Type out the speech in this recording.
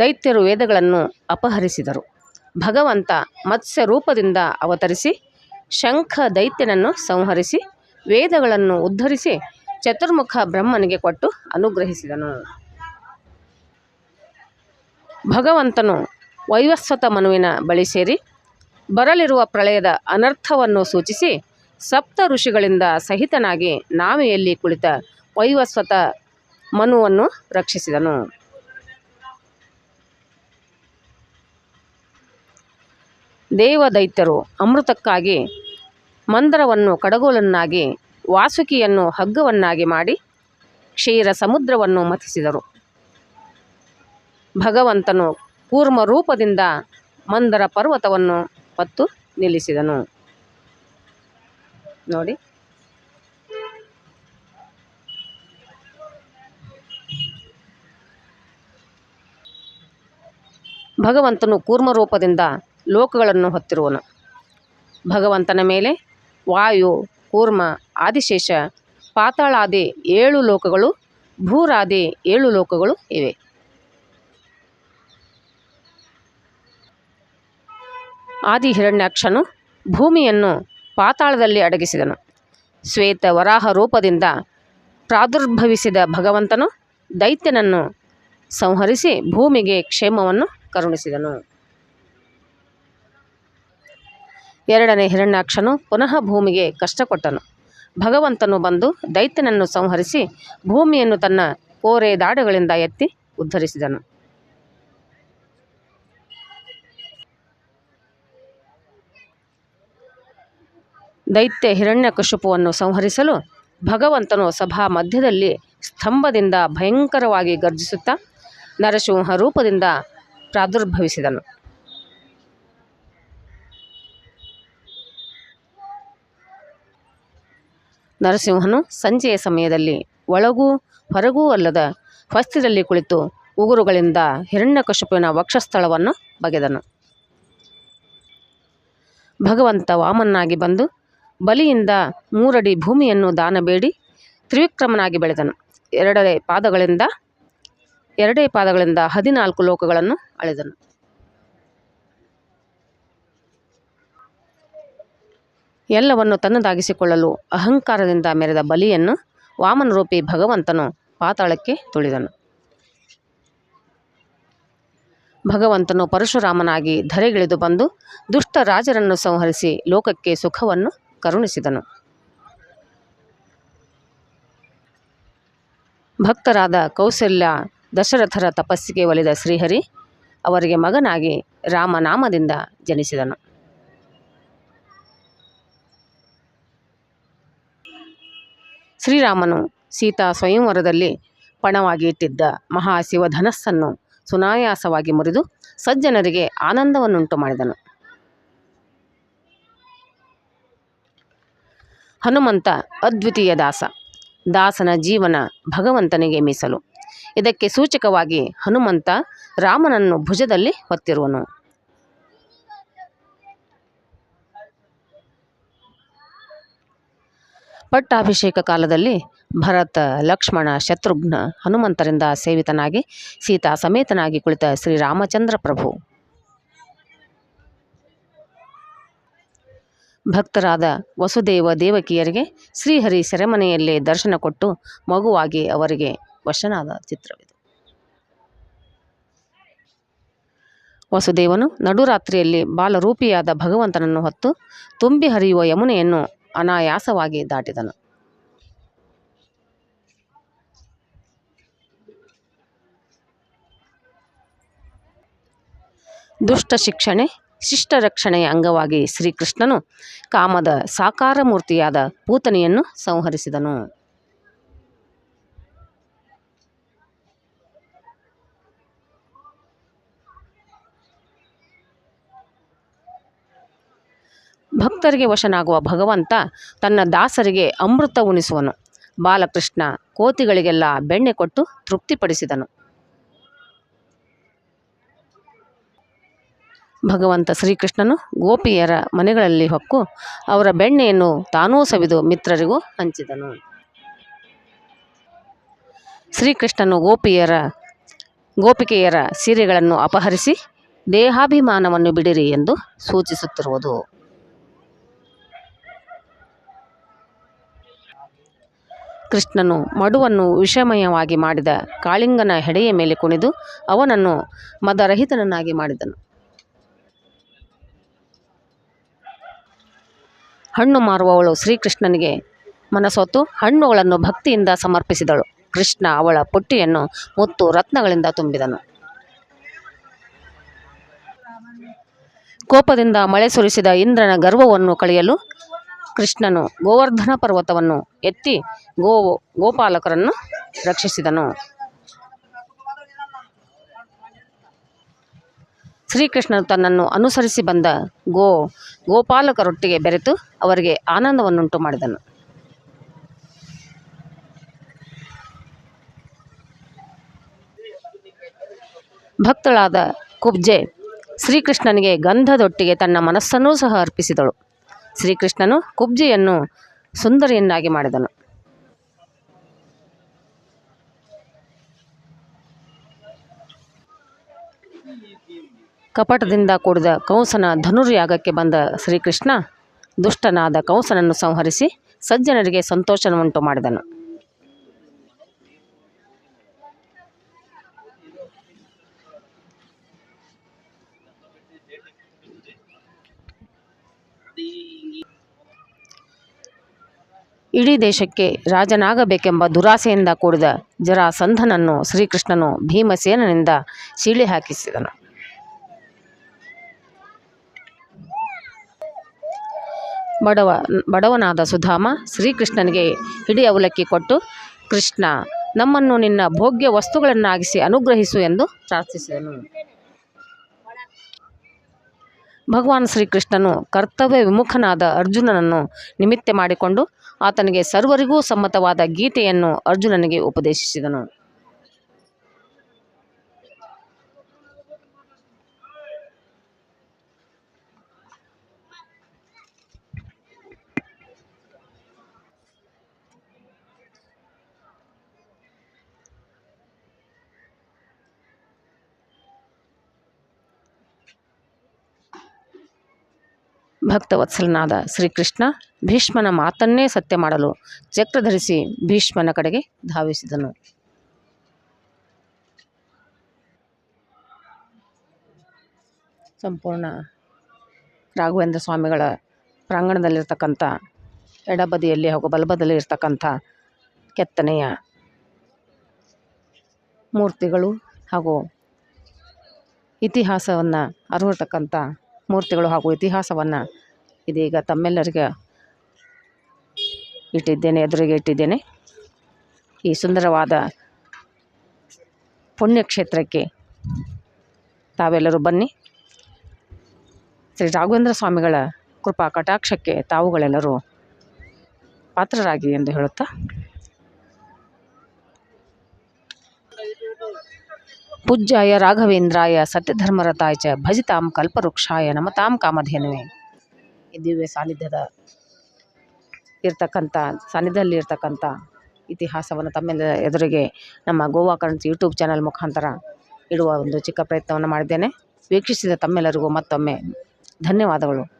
ದೈತ್ಯರು ವೇದಗಳನ್ನು ಅಪಹರಿಸಿದರು. ಭಗವಂತ ಮತ್ಸ್ಯ ರೂಪದಿಂದ ಅವತರಿಸಿ ಶಂಖ ದೈತ್ಯನನ್ನು ಸಂಹರಿಸಿ ವೇದಗಳನ್ನು ಉದ್ಧರಿಸಿ ಚತುರ್ಮುಖ ಬ್ರಹ್ಮನಿಗೆ ಕೊಟ್ಟು ಅನುಗ್ರಹಿಸಿದನು. ಭಗವಂತನು ವೈವಸ್ವತ ಮನುವಿನ ಬಳಿ ಸೇರಿ ಬರಲಿರುವ ಪ್ರಳಯದ ಅನರ್ಥವನ್ನು ಸೂಚಿಸಿ ಸಪ್ತ ಋಷಿಗಳಿಂದ ಸಹಿತನಾಗಿ ನಾವೆಯಲ್ಲಿ ಕುಳಿತ ವೈವಸ್ವತ ಮನುವನ್ನು ರಕ್ಷಿಸಿದನು. ದೇವದೈತ್ಯರು ಅಮೃತಕ್ಕಾಗಿ ಮಂದರವನ್ನು ಕಡಗೋಲನ್ನಾಗಿ, ವಾಸುಕಿಯನ್ನು ಹಗ್ಗವನ್ನಾಗಿ ಮಾಡಿ ಕ್ಷೀರ ಸಮುದ್ರವನ್ನು ಮಥಿಸಿದರು. ಭಗವಂತನು ಕೂರ್ಮ ರೂಪದಿಂದ ಮಂದರ ಪರ್ವತವನ್ನು ಹೊತ್ತು ನಿಲ್ಲಿಸಿದನು. ನೋಡಿ. ಭಗವಂತನು ಕೂರ್ಮ ರೂಪದಿಂದ ಲೋಕಗಳನ್ನು ಹೊತ್ತಿರುವನು. ಭಗವಂತನ ಮೇಲೆ ವಾಯು, ಕೂರ್ಮ, ಆದಿಶೇಷ, ಪಾತಾಳಾದಿ ಏಳು ಲೋಕಗಳು, ಭೂರಾದಿ ಏಳು ಲೋಕಗಳು ಇವೆ. ಆದಿ ಹಿರಣ್ಯಾಕ್ಷನು ಭೂಮಿಯನ್ನು ಪಾತಾಳದಲ್ಲಿ ಅಡಗಿಸಿದನು. ಶ್ವೇತ ವರಾಹ ರೂಪದಿಂದ ಪ್ರಾದುರ್ಭವಿಸಿದ ಭಗವಂತನು ದೈತ್ಯನನ್ನು ಸಂಹರಿಸಿ ಭೂಮಿಗೆ ಕ್ಷೇಮವನ್ನು ಕರುಣಿಸಿದನು. ಎರಡನೇ ಹಿರಣ್ಯಾಕ್ಷನು ಪುನಃ ಭೂಮಿಗೆ ಕಷ್ಟ ಕೊಟ್ಟನು ಭಗವಂತನು ಬಂದು ದೈತ್ಯನನ್ನು ಸಂಹರಿಸಿ ಭೂಮಿಯನ್ನು ತನ್ನ ಕೋರೆ ದಾಡುಗಳಿಂದ ಎತ್ತಿ ಉದ್ಧರಿಸಿದನು. ದೈತ್ಯ ಹಿರಣ್ಯಕಶಿಪುವನ್ನು ಸಂಹರಿಸಲು ಭಗವಂತನು ಸಭಾ ಮಧ್ಯದಲ್ಲಿ ಸ್ತಂಭದಿಂದ ಭಯಂಕರವಾಗಿ ಗರ್ಜಿಸುತ್ತಾ ನರಸಿಂಹ ರೂಪದಿಂದ ಪ್ರಾದುರ್ಭವಿಸಿದನು. ನರಸಿಂಹನು ಸಂಜೆಯ ಸಮಯದಲ್ಲಿ ಒಳಗೂ ಹೊರಗೂ ಅಲ್ಲದ ಹೊಸ್ತಿರಲ್ಲಿ ಕುಳಿತು ಉಗುರುಗಳಿಂದ ಹಿರಣ್ಯಕಶುಪಿನ ವಕ್ಷಸ್ಥಳವನ್ನು ಬಗೆದನು. ಭಗವಂತ ವಾಮನ್ನಾಗಿ ಬಂದು ಬಲಿಯಿಂದ ಮೂರಡಿ ಭೂಮಿಯನ್ನು ದಾನ ಬೇಡಿ ತ್ರಿವಿಕ್ರಮನಾಗಿ ಬೆಳೆದನು. ಎರಡೇ ಪಾದಗಳಿಂದ ಎರಡೇ ಪಾದಗಳಿಂದ ಹದಿನಾಲ್ಕು ಲೋಕಗಳನ್ನು ಅಳೆದನು. ಎಲ್ಲವನ್ನು ತನ್ನದಾಗಿಸಿಕೊಳ್ಳಲು ಅಹಂಕಾರದಿಂದ ಮೆರೆದ ಬಲಿಯನ್ನು ವಾಮನರೂಪಿ ಭಗವಂತನು ಪಾತಾಳಕ್ಕೆ ತುಳಿದನು. ಭಗವಂತನು ಪರಶುರಾಮನಾಗಿ ಧರೆಗಿಳಿದು ಬಂದು ದುಷ್ಟ ರಾಜರನ್ನು ಸಂಹರಿಸಿ ಲೋಕಕ್ಕೆ ಸುಖವನ್ನು ಕರುಣಿಸಿದನು. ಭಕ್ತರಾದ ಕೌಸಲ್ಯ ದಶರಥರ ತಪಸ್ಸಿಗೆ ಒಲಿದ ಶ್ರೀಹರಿ ಅವರಿಗೆ ಮಗನಾಗಿ ರಾಮನಾಮದಿಂದ ಜನಿಸಿದನು. ಶ್ರೀರಾಮನು ಸೀತಾ ಸ್ವಯಂವರದಲ್ಲಿ ಪಣವಾಗಿ ಇಟ್ಟಿದ್ದ ಮಹಾಶಿವ ಧನಸ್ಸನ್ನು ಸುನಾಯಾಸವಾಗಿ ಮುರಿದು ಸಜ್ಜನರಿಗೆ ಆನಂದವನ್ನುಂಟು ಮಾಡಿದನು. ಹನುಮಂತ ಅದ್ವಿತೀಯ ದಾಸ. ದಾಸನ ಜೀವನ ಭಗವಂತನಿಗೆ ಮೀಸಲು. ಇದಕ್ಕೆ ಸೂಚಕವಾಗಿ ಹನುಮಂತ ರಾಮನನ್ನು ಭುಜದಲ್ಲಿ ಹೊತ್ತಿರುವನು. ಪಟ್ಟಾಭಿಷೇಕ ಕಾಲದಲ್ಲಿ ಭರತ, ಲಕ್ಷ್ಮಣ, ಶತ್ರುಘ್ನ ಹನುಮಂತರಿಂದ ಸೇವಿತನಾಗಿ ಸೀತಾ ಸಮೇತನಾಗಿ ಕುಳಿತ ಶ್ರೀರಾಮಚಂದ್ರ ಪ್ರಭು. ಭಕ್ತರಾದ ವಸುದೇವ ದೇವಕಿಯರಿಗೆ ಶ್ರೀಹರಿ ಸೆರೆಮನೆಯಲ್ಲೇ ದರ್ಶನ ಕೊಟ್ಟು ಮಗುವಾಗಿ ಅವರಿಗೆ ವಶನಾದ ಚಿತ್ರವಿದು. ವಸುದೇವನು ನಡುರಾತ್ರಿಯಲ್ಲಿ ಬಾಲರೂಪಿಯಾದ ಭಗವಂತನನ್ನು ಹೊತ್ತು ತುಂಬಿ ಹರಿಯುವ ಯಮುನೆಯನ್ನು ಅನಾಯಾಸವಾಗಿ ದಾಟಿದನು. ದುಷ್ಟ ಶಿಕ್ಷಣೆ ಶಿಷ್ಟ ರಕ್ಷಣೆಯ ಅಂಗವಾಗಿ ಶ್ರೀಕೃಷ್ಣನು ಕಾಮದ ಸಾಕಾರ ಮೂರ್ತಿಯಾದ ಪೂತನಿಯನ್ನು ಸಂಹರಿಸಿದನು. ಭಕ್ತರಿಗೆ ವಶನಾಗುವ ಭಗವಂತ ತನ್ನ ದಾಸರಿಗೆ ಅಮೃತ ಉಣಿಸುವನು. ಬಾಲಕೃಷ್ಣ ಕೋತಿಗಳಿಗೆಲ್ಲ ಬೆಣ್ಣೆ ಕೊಟ್ಟು ತೃಪ್ತಿಪಡಿಸಿದನು. ಭಗವಂತ ಶ್ರೀಕೃಷ್ಣನು ಗೋಪಿಯರ ಮನೆಗಳಲ್ಲಿ ಹೊಕ್ಕು ಅವರ ಬೆಣ್ಣೆಯನ್ನು ತಾನೂ ಸವಿದು ಮಿತ್ರರಿಗೂ ಹಂಚಿದನು. ಶ್ರೀಕೃಷ್ಣನು ಗೋಪಿಯರ, ಗೋಪಿಕೆಯರ ಸೀರೆಗಳನ್ನು ಅಪಹರಿಸಿ, ದೇಹಾಭಿಮಾನವನ್ನು ಬಿಡಿರಿ ಎಂದು ಸೂಚಿಸುತ್ತಿರುವುದು. ಕೃಷ್ಣನು ಮಡುವನ್ನು ವಿಷಮಯವಾಗಿ ಮಾಡಿದ ಕಾಳಿಂಗನ ಹೆಡೆಯ ಮೇಲೆ ಕುಣಿದು ಅವನನ್ನು ಮದರಹಿತನನ್ನಾಗಿ ಮಾಡಿದನು. ಹಣ್ಣು ಮಾರುವವಳು ಶ್ರೀಕೃಷ್ಣನಿಗೆ ಮನಸೊತ್ತು ಹಣ್ಣುಗಳನ್ನು ಭಕ್ತಿಯಿಂದ ಸಮರ್ಪಿಸಿದಳು. ಕೃಷ್ಣ ಅವಳ ಪುಟ್ಟಿಯನ್ನು ಮುತ್ತು ರತ್ನಗಳಿಂದ ತುಂಬಿದನು. ಕೋಪದಿಂದ ಮಳೆ ಸುರಿಸಿದ ಇಂದ್ರನ ಗರ್ವವನ್ನು ಕಳೆಯಲು ಕೃಷ್ಣನು ಗೋವರ್ಧನ ಪರ್ವತವನ್ನು ಎತ್ತಿ ಗೋ ಗೋಪಾಲಕರನ್ನು ರಕ್ಷಿಸಿದನು. ಶ್ರೀಕೃಷ್ಣನು ತನ್ನನ್ನು ಅನುಸರಿಸಿ ಬಂದ ಗೋ ಗೋಪಾಲಕರೊಟ್ಟಿಗೆ ಬೆರೆತು ಅವರಿಗೆ ಆನಂದವನ್ನುಂಟು ಮಾಡಿದನು. ಭಕ್ತಳಾದ ಕುಬ್ಜೆ ಶ್ರೀಕೃಷ್ಣನಿಗೆ ಗಂಧದೊಟ್ಟಿಗೆ ತನ್ನ ಮನಸ್ಸನ್ನೂ ಸಹ ಅರ್ಪಿಸಿದಳು. ಶ್ರೀಕೃಷ್ಣನು ಕುಬ್ಜಿಯನ್ನು ಸುಂದರಿಯನ್ನಾಗಿ ಮಾಡಿದನು. ಕಪಟದಿಂದ ಕೂಡಿದ ಕಂಸನ ಧನುರ್ಯಾಗಕ್ಕೆ ಬಂದ ಶ್ರೀಕೃಷ್ಣ ದುಷ್ಟನಾದ ಕಂಸನನ್ನು ಸಂಹರಿಸಿ ಸಜ್ಜನರಿಗೆ ಸಂತೋಷವನ್ನುಂಟು ಮಾಡಿದನು. ಇಡೀ ದೇಶಕ್ಕೆ ರಾಜನಾಗಬೇಕೆಂಬ ದುರಾಸೆಯಿಂದ ಕೂಡಿದ ಜರಾಸಂಧನನ್ನು ಶ್ರೀಕೃಷ್ಣನು ಭೀಮಸೇನನಿಂದ ಸೀಳಿ ಹಾಕಿಸಿದನು. ಬಡವ, ಬಡವನಾದ ಸುಧಾಮ ಶ್ರೀಕೃಷ್ಣನಿಗೆ ಹಿಡಿ ಅವಲಕ್ಕಿ ಕೊಟ್ಟು, ಕೃಷ್ಣ, ನಮ್ಮನ್ನು ನಿನ್ನ ಭೋಗ್ಯ ವಸ್ತುಗಳನ್ನಾಗಿಸಿ ಅನುಗ್ರಹಿಸು ಎಂದು ಪ್ರಾರ್ಥಿಸಿದನು. ಭಗವಾನ್ ಶ್ರೀಕೃಷ್ಣನು ಕರ್ತವ್ಯ ವಿಮುಖನಾದ ಅರ್ಜುನನನ್ನು ನಿಮಿತ್ತ ಮಾಡಿಕೊಂಡು ಆತನಿಗೆ ಸರ್ವರಿಗೂ ಸಮ್ಮತವಾದ ಗೀತೆಯನ್ನು ಅರ್ಜುನನಿಗೆ ಉಪದೇಶಿಸಿದನು. ಭಕ್ತವತ್ಸಲನಾದ ಶ್ರೀಕೃಷ್ಣ ಭೀಷ್ಮನ ಮಾತನ್ನೇ ಸತ್ಯ ಮಾಡಲು ಚಕ್ರ ಧರಿಸಿ ಭೀಷ್ಮನ ಕಡೆಗೆ ಧಾವಿಸಿದನು. ಸಂಪೂರ್ಣ ರಾಘವೇಂದ್ರ ಸ್ವಾಮಿಗಳ ಪ್ರಾಂಗಣದಲ್ಲಿರ್ತಕ್ಕಂಥ ಎಡಬದಿಯಲ್ಲಿ ಹಾಗೂ ಬಲಬದಿಯಲ್ಲಿ ಇರ್ತಕ್ಕಂಥ ಕೆತ್ತನೆಯ ಮೂರ್ತಿಗಳು ಹಾಗೂ ಇತಿಹಾಸವನ್ನು ಅರಿವಿರ್ತಕ್ಕಂಥ ಮೂರ್ತಿಗಳು ಹಾಗೂ ಇತಿಹಾಸವನ್ನು ಇದೀಗ ತಮ್ಮೆಲ್ಲರಿಗೆ ಇಟ್ಟಿದ್ದೇನೆ, ಎದುರಿಗೆ ಇಟ್ಟಿದ್ದೇನೆ. ಈ ಸುಂದರವಾದ ಪುಣ್ಯಕ್ಷೇತ್ರಕ್ಕೆ ತಾವೆಲ್ಲರೂ ಬನ್ನಿ. ಶ್ರೀ ರಾಘವೇಂದ್ರ ಸ್ವಾಮಿಗಳ ಕೃಪಾ ಕಟಾಕ್ಷಕ್ಕೆ ತಾವುಗಳೆಲ್ಲರೂ ಪಾತ್ರರಾಗಿ ಎಂದು ಹೇಳುತ್ತಾ? ಪೂಜ್ಯಾಯ ರಾಘವೇಂದ್ರಾಯ ಸತ್ಯಧರ್ಮರತಾಯ ಚ ಭಜಿತಾಂ ಕಲ್ಪವೃಕ್ಷಾಯ ನಮತಾಂ ಕಾಮಧೇನುವೆ. ಈ ದಿವ್ಯ ಸಾನ್ನಿಧ್ಯದ ಇರ್ತಕ್ಕಂಥ ಸಾನ್ನಿಧ್ಯದಲ್ಲಿ ಇರ್ತಕ್ಕಂಥ ಇತಿಹಾಸವನ್ನು ತಮ್ಮೆಲ್ಲ ಎದುರಿಗೆ ನಮ್ಮ ಗೋವಾ ಕರೆನ್ಸ್ ಯೂಟ್ಯೂಬ್ ಚಾನಲ್ ಮುಖಾಂತರ ಇಡುವ ಒಂದು ಚಿಕ್ಕ ಪ್ರಯತ್ನವನ್ನು ಮಾಡಿದ್ದೇನೆ. ವೀಕ್ಷಿಸಿದ ತಮ್ಮೆಲ್ಲರಿಗೂ ಮತ್ತೊಮ್ಮೆ ಧನ್ಯವಾದಗಳು.